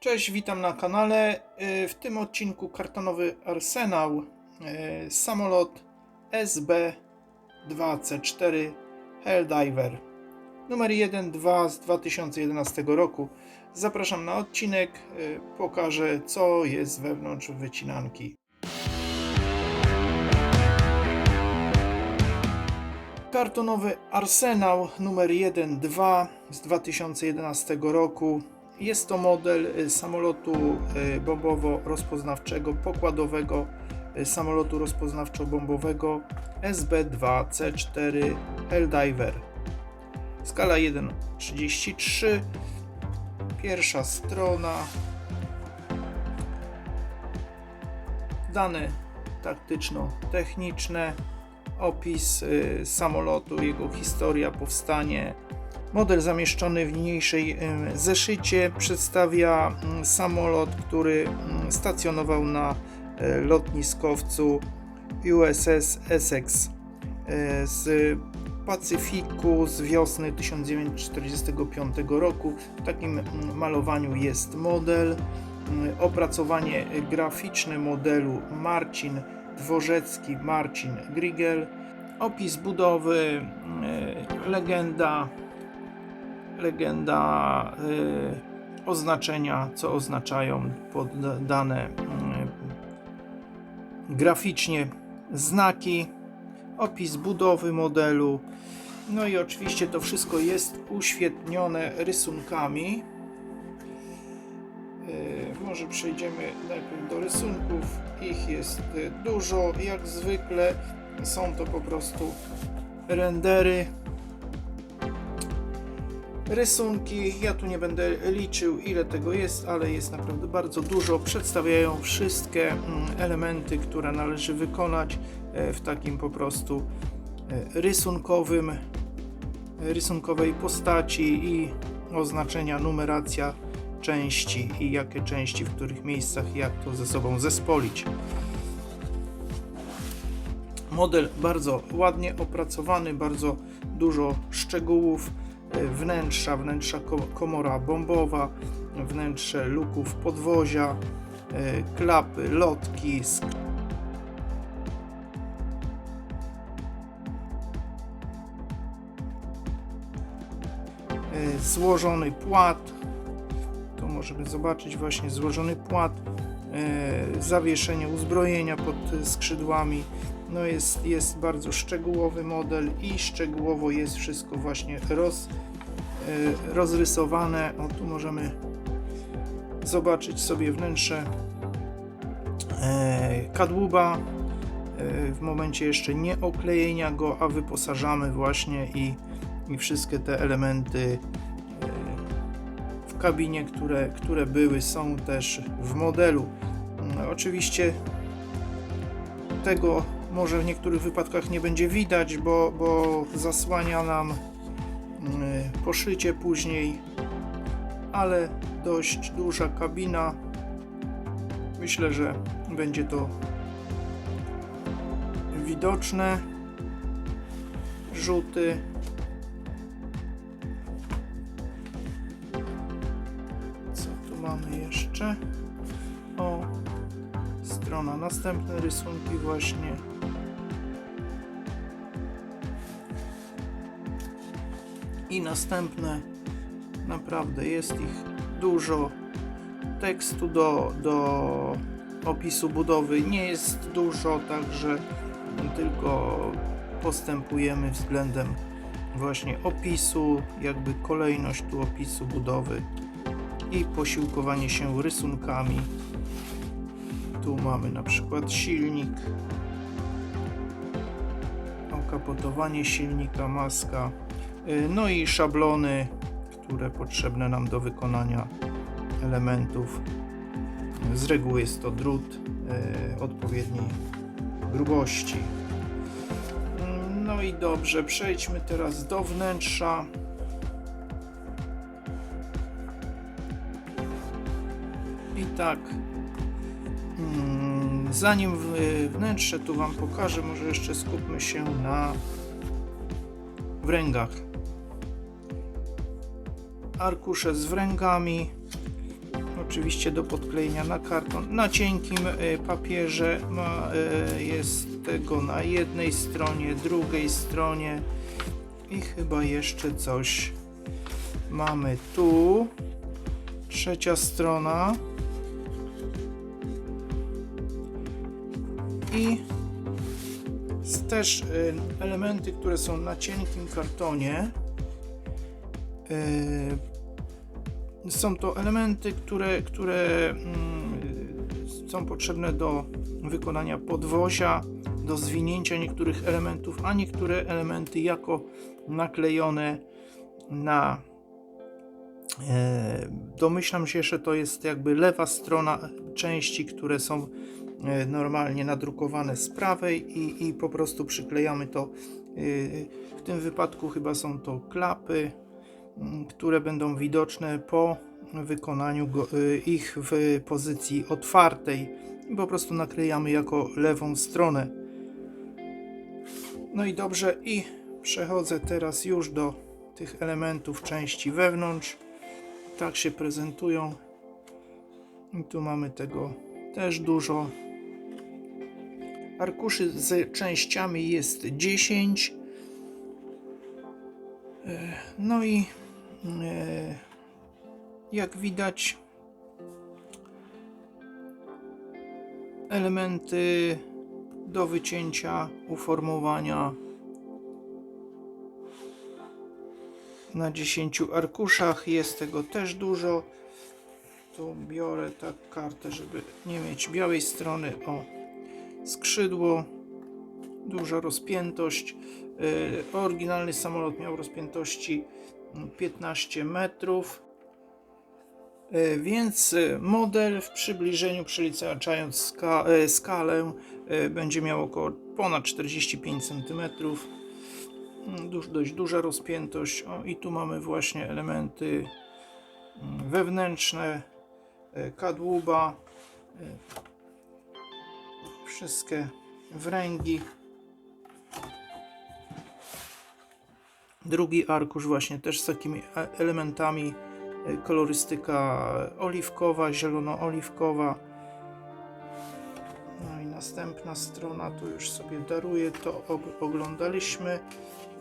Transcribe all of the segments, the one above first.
Cześć, witam na kanale. Y, W tym odcinku kartonowy arsenał y, samolot SB-2C4 Helldiver numer 1-2 z 2011 roku. Zapraszam na odcinek, y, pokażę co jest wewnątrz wycinanki. Kartonowy Arsenał numer 1-2 z 2011 roku. Jest to model y, samolotu y, bombowo-rozpoznawczego, pokładowego y, samolotu rozpoznawczo-bombowego SB-2C4 Helldiver. Skala 1,33. Pierwsza strona. Dane taktyczno-techniczne opis samolotu, jego historia, powstanie. Model zamieszczony w niniejszej zeszycie przedstawia samolot, który stacjonował na y, lotniskowcu USS Essex y, z Pacyfiku z wiosny 1945 roku. W takim malowaniu jest model. Opracowanie graficzne modelu Marcin Dworzecki, Marcin Grigel. Opis budowy, y, legenda, legenda y, oznaczenia, co oznaczają podane y, graficznie znaki, opis budowy modelu. No i oczywiście to wszystko jest uświetnione rysunkami. Yy, Może przejdziemy najpierw do rysunków. Ich jest y, dużo, jak zwykle. Są to po prostu rendery. Rysunki, ja tu nie będę liczył ile tego jest, ale jest naprawdę bardzo dużo. Przedstawiają wszystkie mm, elementy, które należy wykonać e, w takim po prostu e, rysunkowym, rysunkowej postaci i oznaczenia, numeracja części i jakie części, w których miejscach, jak to ze sobą zespolić. Model bardzo ładnie opracowany, bardzo dużo szczegółów e, wnętrza, wnętrza ko- komora bombowa, wnętrze luków podwozia, e, klapy, lotki, e, złożony płat. Tu możemy zobaczyć właśnie złożony płat, e, zawieszenie uzbrojenia pod skrzydłami. No jest, jest bardzo szczegółowy model i szczegółowo jest wszystko właśnie roz, e, rozrysowane. O tu możemy zobaczyć sobie wnętrze e, kadłuba e, w momencie jeszcze nie oklejenia go, a wyposażamy właśnie i, i wszystkie te elementy w kabinie, które, które były, są też w modelu. No, oczywiście tego może w niektórych wypadkach nie będzie widać, bo, bo zasłania nam mm, poszycie później, ale dość duża kabina. Myślę, że będzie to widoczne. Rzuty. Co tu mamy jeszcze? O, strona. Następne rysunki właśnie. I następne. Naprawdę jest ich dużo. Tekstu do, do opisu budowy nie jest dużo, także tylko postępujemy względem właśnie opisu, jakby kolejność tu opisu budowy i posiłkowanie się rysunkami. Tu mamy na przykład silnik, okapotowanie silnika, maska, no i szablony, które potrzebne nam do wykonania elementów. Z reguły jest to drut y, odpowiedniej grubości. No i dobrze, przejdźmy teraz do wnętrza. I tak, mm, zanim wnętrze tu Wam pokażę, może jeszcze skupmy się na wręgach. Arkusze z wręgami. oczywiście do podklejenia na karton. Na cienkim e, papierze ma, e, jest tego na jednej stronie, drugiej stronie i chyba jeszcze coś mamy tu. Trzecia strona. I też y, elementy, które są na cienkim kartonie. Y, Są to elementy, które, które mm, są potrzebne do wykonania podwozia, do zwinięcia niektórych elementów, a niektóre elementy jako naklejone na. E, domyślam się, że to jest jakby lewa strona części, które są e, normalnie nadrukowane z prawej i, i po prostu przyklejamy to. e, W tym wypadku chyba są to klapy, które będą widoczne po wykonaniu e, ich w pozycji otwartej po prostu naklejamy jako lewą stronę. No i dobrze, i przechodzę teraz już do tych elementów części wewnątrz. Tak się prezentują. I tu mamy tego też dużo. Arkuszy z częściami jest 10. E, No i jak widać, elementy do wycięcia, uformowania na 10 arkuszach. Jest tego też dużo. Tu biorę tak kartę, żeby nie mieć białej strony. O, skrzydło, duża rozpiętość. Yy, oryginalny samolot miał rozpiętości 15 metrów. Yy, Więc yy, model w przybliżeniu, przeliczając ska, yy, skalę, będzie miał około ponad 45 cm. Mm, Duż, dość duża rozpiętość. O, i tu mamy właśnie elementy mm, wewnętrzne, e, kadłuba, e, wszystkie wręgi. Drugi arkusz właśnie też z takimi e- elementami, e, kolorystyka oliwkowa, zielono-oliwkowa. No i następna strona, tu już sobie daruję, to og- oglądaliśmy.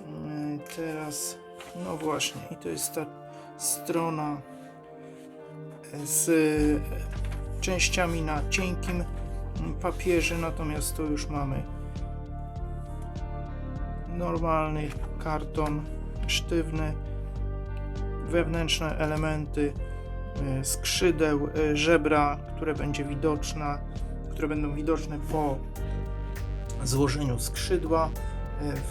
Mm, Teraz, no właśnie, i to jest ta strona z e, częściami na cienkim papierze, natomiast tu już mamy normalny karton sztywny, wewnętrzne elementy e, skrzydeł, e, żebra, które będzie widoczna, które będą widoczne po złożeniu skrzydła e,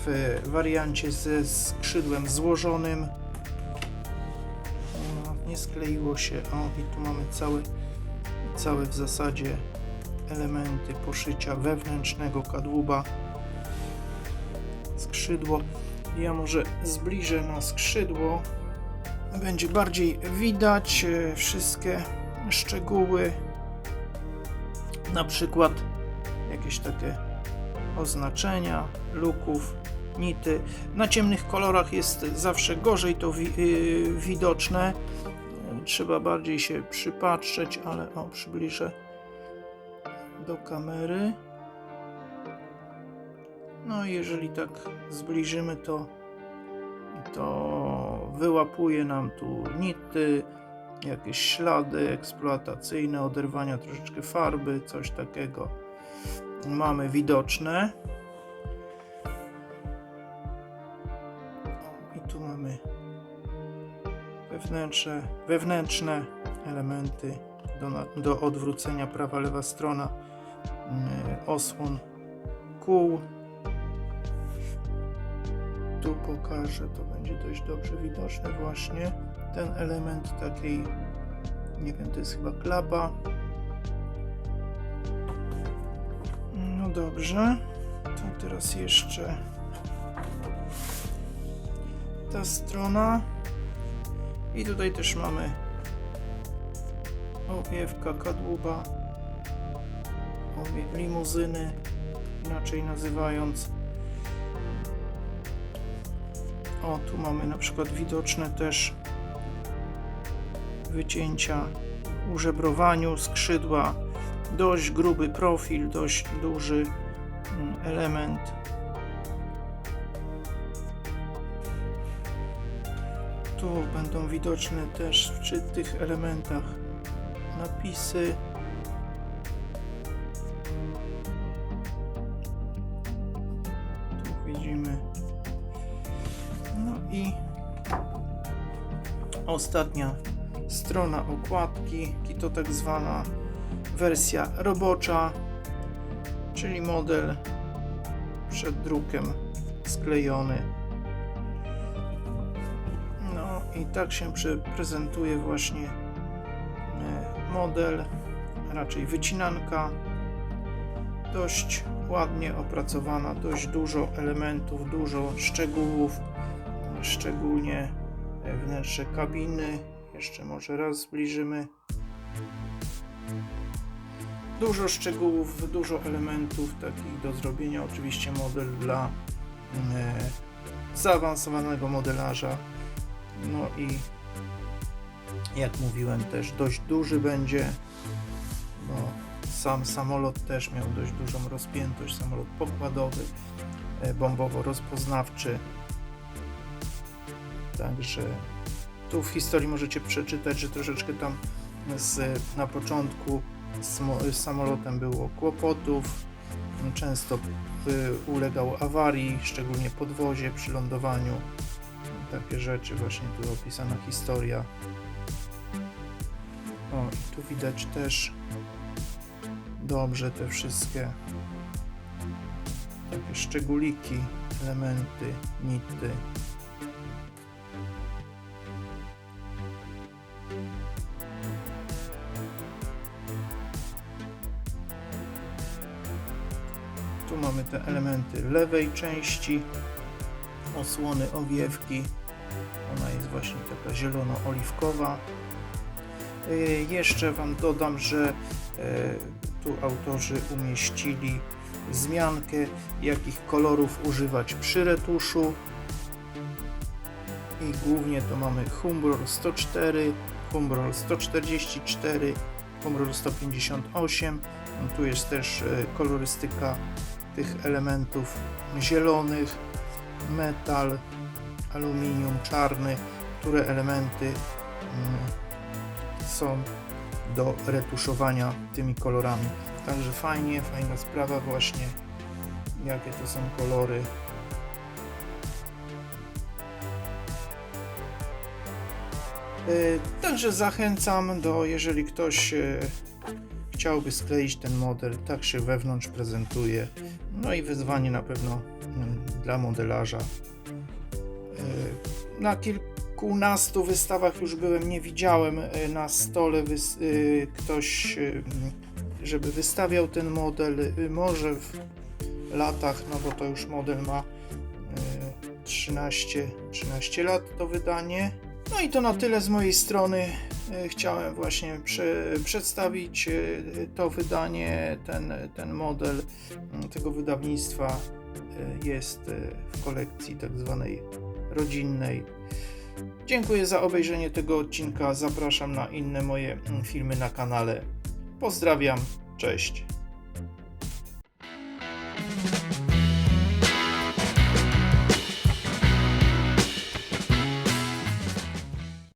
w wariancie ze skrzydłem złożonym. No, nie skleiło się. O, i tu mamy całe, całe w zasadzie elementy poszycia wewnętrznego kadłuba. Skrzydło. Ja może zbliżę na skrzydło. Będzie bardziej widać e, wszystkie szczegóły. Na przykład jakieś takie oznaczenia, luków, nity. Na ciemnych kolorach jest zawsze gorzej to wi yy, widoczne. Trzeba bardziej się przypatrzeć, ale o, przybliżę do kamery. No i jeżeli tak zbliżymy, to, to wyłapuje nam tu nity, jakieś ślady eksploatacyjne, oderwania troszeczkę farby, coś takiego mamy widoczne. I tu mamy wewnętrzne, wewnętrzne elementy do, do odwrócenia prawa, lewa strona, mm, osłon kół. Tu pokażę, to będzie dość dobrze widoczne właśnie. Ten element takiej, nie wiem, to jest chyba klapa. No dobrze. To teraz jeszcze ta strona. I tutaj też mamy owiewka kadłuba, limuzyny, inaczej nazywając. O, tu mamy na przykład widoczne też wycięcia użebrowaniu skrzydła. Dość gruby profil, dość duży mm, element. Tu będą widoczne też przy tych elementach napisy. Ostatnia strona okładki, i to tak zwana wersja robocza, czyli model przed drukiem sklejony. No i tak się prezentuje właśnie e, model, raczej wycinanka, dość ładnie opracowana, dość dużo elementów, dużo szczegółów, szczególnie wnętrze kabiny. Jeszcze może raz zbliżymy. Dużo szczegółów, dużo elementów takich do zrobienia. Oczywiście model dla e, zaawansowanego modelarza. No i jak mówiłem też dość duży będzie, bo sam samolot też miał dość dużą rozpiętość, samolot pokładowy, e, bombowo-rozpoznawczy. Także tu w historii możecie przeczytać, że troszeczkę tam z, na początku z, z samolotem było kłopotów, często y, ulegał awarii, szczególnie podwozie przy lądowaniu. Takie rzeczy, właśnie tu opisana historia. O, i tu widać też dobrze te wszystkie takie szczególiki, elementy, nity. Te elementy lewej części, osłony owiewki. Ona jest właśnie taka zielono-oliwkowa. Y, Jeszcze Wam dodam, że e, tu autorzy umieścili wzmiankę, jakich kolorów używać przy retuszu. I głównie to mamy Humbrol 104, Humbrol 144, Humbrol 158. Tu jest też e, kolorystyka tych elementów zielonych, metal, aluminium, czarny, które elementy mm, są do retuszowania tymi kolorami. Także fajnie, fajna sprawa właśnie, jakie to są kolory. Y, Także zachęcam do, jeżeli ktoś e, chciałby skleić ten model, tak się wewnątrz prezentuje. No i wyzwanie na pewno mm, dla modelarza. E, Na kilkunastu wystawach już byłem, nie widziałem e, na stole e, ktoś, e, żeby wystawiał ten model. Może w latach, no bo to już model ma e, 13, 13 lat to wydanie. No i to na tyle z mojej strony. E, Chciałem właśnie prze, przedstawić e, to wydanie, ten, ten model m, tego wydawnictwa e, jest w kolekcji tak zwanej rodzinnej. Dziękuję za obejrzenie tego odcinka. Zapraszam na inne moje mm, filmy na kanale. Pozdrawiam, cześć.